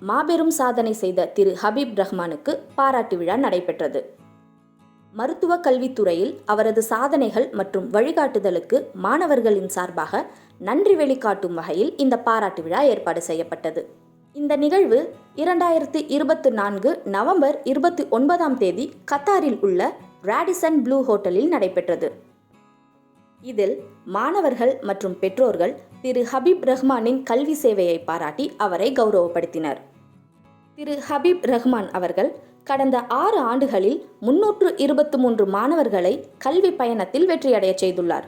மாபெரும் சாதனை செய்த திரு ஹபீப் ரஹ்மானுக்கு பாராட்டு விழா நடைபெற்றது. மருத்துவ கல்வித்துறையில் அவரது சாதனைகள் மற்றும் வழிகாட்டுதலுக்கு மாணவர்களின் சார்பாக நன்றி வெளிக்காட்டும் வகையில் இந்த பாராட்டு விழா ஏற்பாடு செய்யப்பட்டது. இந்த நிகழ்வு இரண்டாயிரத்தி இருபத்தி நான்கு நவம்பர் இருபத்தி ஒன்பதாம் தேதி கத்தாரில் உள்ள ராடிசன் ப்ளூ ஹோட்டலில் நடைபெற்றது. இதில் மாணவர்கள் மற்றும் பெற்றோர்கள் திரு ஹபீப் ரஹ்மானின் கல்வி சேவையை பாராட்டி அவரை கௌரவப்படுத்தினர். திரு ஹபீப் ரஹ்மான் அவர்கள் கடந்த ஆறு ஆண்டுகளில் முன்னூற்று இருபத்தி மூன்று மாணவர்களை கல்வி பயணத்தில் வெற்றியடையச் செய்துள்ளார்.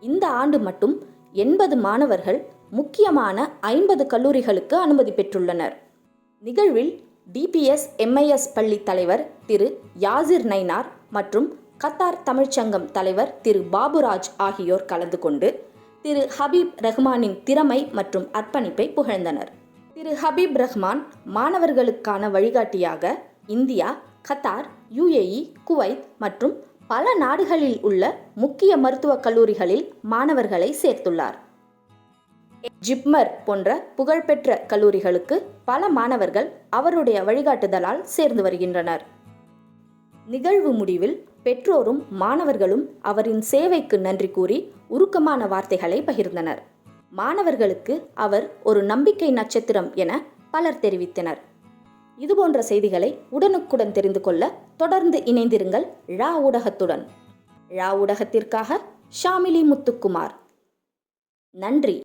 இந்த ஆண்டு மட்டும் எண்பது மாணவர்கள் முக்கியமான ஐம்பது கல்லூரிகளுக்கு அனுமதி பெற்றுள்ளனர். நிகழ்வில் டிபிஎஸ் எம்ஐஎஸ் பள்ளி தலைவர் திரு யாசிர் நைனார் மற்றும் கத்தார் தமிழ்ச்சங்கம் தலைவர் திரு பாபுராஜ் ஆகியோர் கலந்து கொண்டு திரு ஹபீப் ரஹ்மானின் திறமை மற்றும் அர்ப்பணிப்பை புகழ்ந்தனர். திரு ஹபீப் ரஹ்மான் மாணவர்களுக்கான வழிகாட்டியாக இந்தியா கத்தார் யுஏஇ குவைத் மற்றும் பல நாடுகளில் உள்ள முக்கிய மருத்துவக் கல்லூரிகளில் மாணவர்களை சேர்த்துள்ளார். ஜிப்மர் போன்ற புகழ்பெற்ற கல்லூரிகளுக்கு பல மாணவர்கள் அவருடைய வழிகாட்டுதலால் சேர்ந்து வருகின்றனர். நிகழ்வு முடிவில் பெற்றோரும் மாணவர்களும் அவரின் சேவைக்கு நன்றி கூறி உருக்கமான வார்த்தைகளை பகிர்ந்தனர். மாணவர்களுக்கு அவர் ஒரு நம்பிக்கை நட்சத்திரம் என பலர் தெரிவித்தனர். இதுபோன்ற செய்திகளை உடனுக்குடன் தெரிந்து கொள்ள தொடர்ந்து இணைந்திருங்கள் ழா ஊடகத்துடன். ழா ஊடகத்திற்காக ஷாமிலி முத்துக்குமார். நன்றி.